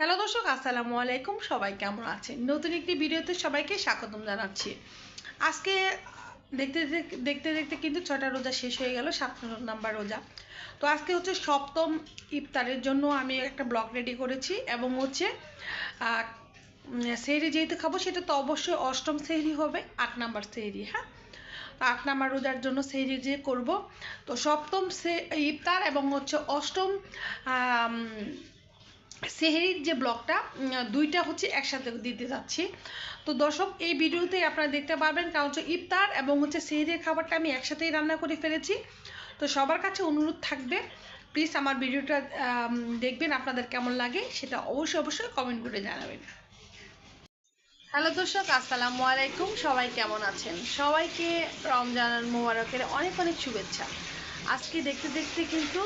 Hello দর্শক, আসসালামু আলাইকুম। সবাই কেমন আছেন? নতুন একটি ভিডিওতে সবাইকে স্বাগতম জানাচ্ছি। আজকে দেখতে দেখতে দেখতে কিন্তু ছটা রোজা শেষ হয়ে গেল সাত নাম্বার রোজা। তো আজকে হচ্ছে সপ্তম ইফতারের জন্য আমি একটা ব্লগ রেডি করেছি এবং হচ্ছে সেহরি যেহেতু খাব, সেটা তো অবশ্যই অষ্টম সেহরি হবে, আট নাম্বার সেহরি হ্যাঁ? আট নাম্বার রোজার জন্য সেহরি যে করব। তো সপ্তম সে ইফতার এবং হচ্ছে অষ্টম সেহেরির যে ব্লগটা দুইটা হচ্ছে একসাথে দিতে যাচ্ছি। তো দর্শক, এই ভিডিওতে আপনারা দেখতে পারবেন কারণ হচ্ছে ইফতার এবং হচ্ছে সেহেরির খাবারটা আমি একসাথেই রান্না করে ফেলেছি। তো সবার কাছে অনুরোধ থাকবে, প্লিজ আমার ভিডিওটা দেখবেন, আপনাদের কেমন লাগে সেটা অবশ্যই অবশ্যই কমেন্ট করে জানাবেন। হ্যালো দর্শক, আসসালামু আলাইকুম, সবাই কেমন আছেন? সবাইকে রমজান মোবারকের অনেক অনেক শুভেচ্ছা। আজকে দেখতে দেখতে কিন্তু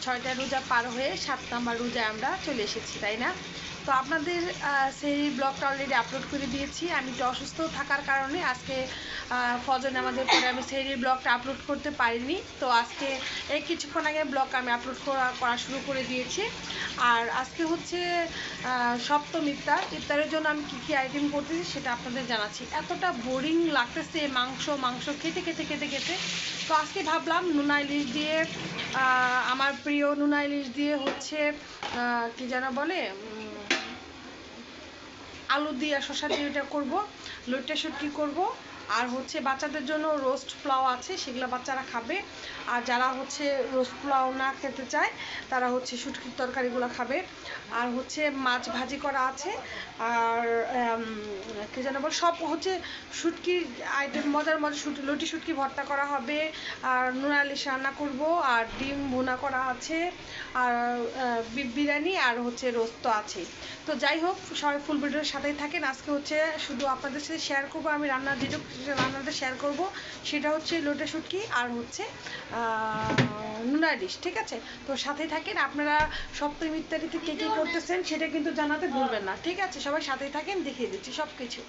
ছয়টা রোজা পার হয়ে সাত নাম্বার রোজায় আমরা চলে এসেছি তাই না? তো আপনাদের সেই ব্লগটা অলরেডি আপলোড করে দিয়েছি। আমি একটু অসুস্থ থাকার কারণে আজকে ফজর নামাজের পরে আমি সেই ব্লগটা আপলোড করতে পারিনি। তো আজকে এই কিছুক্ষণ আগে ব্লগ আমি আপলোড করা করা শুরু করে দিয়েছি। আর আজকে হচ্ছে সপ্তম ইফতার। ইফতারের জন্য আমি কী কী আইটেম করতেছি সেটা আপনাদের জানাচ্ছি। এতটা বোরিং লাগতেছে মাংস মাংস খেতে খেতে খেতে খেতে। তো আজকে ভাবলাম নুনা ইলিশ দিয়ে আমার প্রিয় নুনা ইলিশ দিয়ে হচ্ছে কি যেন বলে আলু দিয়ে শসা দিয়ে এটা করব। লইটা শুটকি করব? আর হচ্ছে বাচ্চাদের জন্য রোস্ট পোলাও আছে, সেগুলো বাচ্চারা খাবে। আর যারা হচ্ছে রোস্ট পোলাও না খেতে চায়, তারা হচ্ছে শুটকির তরকারিগুলো খাবে। আর হচ্ছে মাছ ভাজি করা আছে। আর কী যেন বল, সব হচ্ছে শুটকির আইটেম, মজার মজার শুট লুটি শুটকি ভর্তা করা হবে। আর নুনালিশ রান্না করব, আর ডিম ভুনা করা আছে। আর বিরিয়ানি আর হচ্ছে রোস্ত আছে তো যাই হোক, সবাই ফুল ভিডিওর সাথেই থাকেন। আজকে হচ্ছে শুধু আপনাদের সাথে শেয়ার করব। আমি রান্নার যেটুকু রান্নাটা শেয়ার করব, সেটা হচ্ছে লোটে শুটকি আর হচ্ছে নুনা ডিশ ঠিক আছে? তো সাথে থাকেন, আপনারা সপ্তমী ইত্যাদিতে কে কী করতেছেন সেটা কিন্তু জানাতে ভুলবেন না, ঠিক আছে? সবাই সাথেই থাকেন, দেখিয়ে দিচ্ছি সব কিছু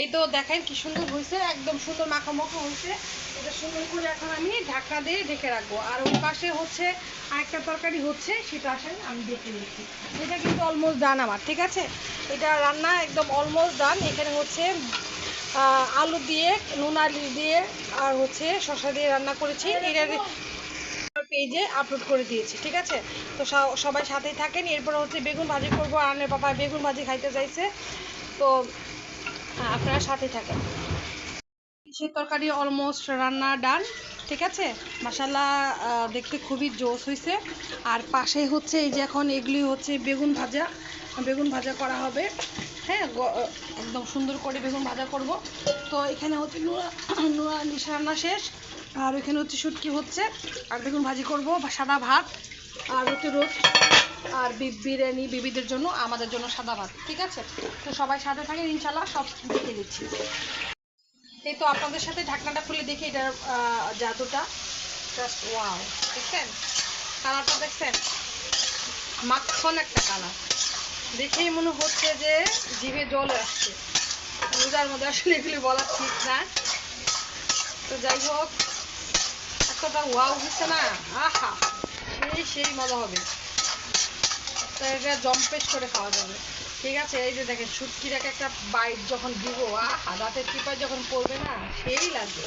এই তো দেখেন কি সুন্দর হয়েছে, একদম সুন্দর মাখা মাখা হয়েছে। এটা সুন্দর করে এখন আমি ঢাকা দিয়ে ঢেকে রাখব। আর ওই পাশে হচ্ছে আরেকটা তরকারি হচ্ছে, সেটা আসেন আমি দেখে নিচ্ছি। এটা কিন্তু অলমোস্ট ডান আমার, ঠিক আছে? এটা রান্না একদম অলমোস্ট ডান এখানে হচ্ছে আলু দিয়ে, নুন আলু দিয়ে, আর হচ্ছে শসা দিয়ে রান্না করেছি। এটা পেজে আপলোড করে দিয়েছি, ঠিক আছে? তো সবাই সাথেই থাকেন। এরপর হচ্ছে বেগুন ভাজি করব। আনের বাবা বেগুন ভাজি খাইতে চাইছে। তো আপনারা সাথে থাকেন। সে তরকারি? অলমোস্ট রান্না ডান ঠিক আছে? মশালা দেখতে খুবই জোস হয়েছে আর পাশে হচ্ছে এই যে এখন এগুলি হচ্ছে বেগুন ভাজা। বেগুন ভাজা করা হবে। হ্যাঁ একদম সুন্দর করে বেগুন ভাজা করব। তো এখানে হচ্ছে নুরা নুরা নিশা রান্না শেষ। আর ওইখানে হচ্ছে শুটকি হচ্ছে। আর বেগুন ভাজি করব বা সাদা ভাত। আর হচ্ছে রোজ আর বি- বিরিয়ানি বিবিদের জন্য, আমাদের জন্য সাদা ভাত, ঠিক আছে? তো সবাই সাথে থাকেন ইনশাল্লাহ সব দেখে দিচ্ছি। এই তো আপনাদের সাথে ঢাকনাটা খুলে দেখি এটার জাদুটা। জাস্ট ওয়াও দেখছেন? কালারটা দেখছেন? মাখন একটা কালার দেখেই মনে হচ্ছে যে জিভে জল আসছে। রোজার মধ্যে আসলে এগুলি বলা ঠিক না। তো যাই হোক, এতটা ওয়াও হচ্ছে না। আহা, সেই সেই মজা হবে। তো এটা জম্পেশ করে খাওয়া যাবে। ঠিক আছে? এই যে দেখেন শুটকিটাকে একটা বাইট যখন দিব, আহা দাঁতের টিপায় যখন পড়বে না, সেই লাগবে।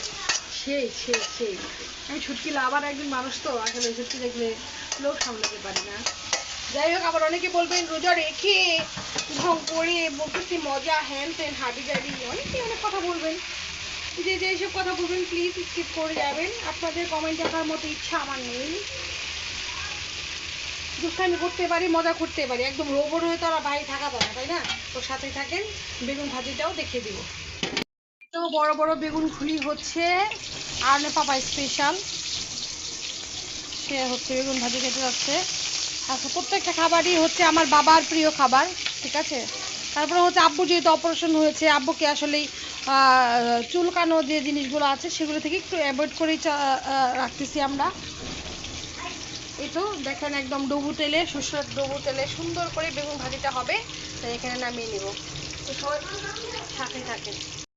সেই সেই সেই। আমি ছুটকি লাভার একজন মানুষ তো, আসলে ছুটকি দেখলে লোক সামলাতে পারি না। যাই হোক, আবার অনেকে বলবেন, রোজা রেখে ঢং করে বলতেছি মজা হ্যান ত্যান হাবি জাবি। অনেকে অনেক কথা বলবেন। যে যে এইসব কথা বলবেন প্লিজ স্কিপ করে যাবেন। আপনাদের কমেন্ট দেখার মতো ইচ্ছা আমার নেই। দুষ্টামি করতে পারি, মজা করতে পারি। একদম রোবট হয়ে তো আর ভাই থাকা না, তাই না? তো সাথে থাকেন, বেগুন ভাজিটাও দেখিয়ে দিব। তো বড় বড় বেগুন খুলি হচ্ছে আর্নে পাপা স্পেশাল সে হচ্ছে বেগুন ভাজি খেতে যাচ্ছে। আচ্ছা প্রত্যেকটা খাবারই হচ্ছে আমার বাবার প্রিয় খাবার, ঠিক আছে? তারপরে হচ্ছে আব্বু যেহেতু অপারেশন হয়েছে, আব্বুকে আসলেই চুলকানো যে জিনিসগুলো আছে, সেগুলো থেকে একটু অ্যাভয়েড করেই রাখতেছি আমরা। এই তো দেখেন একদম ডুবু তেলে সুস্বাদ ডুবু তেলে সুন্দর করে বেগুন ভাজিটা হবে। তাই এখানে নামিয়ে নিব। তো সবাই সাথে থাকে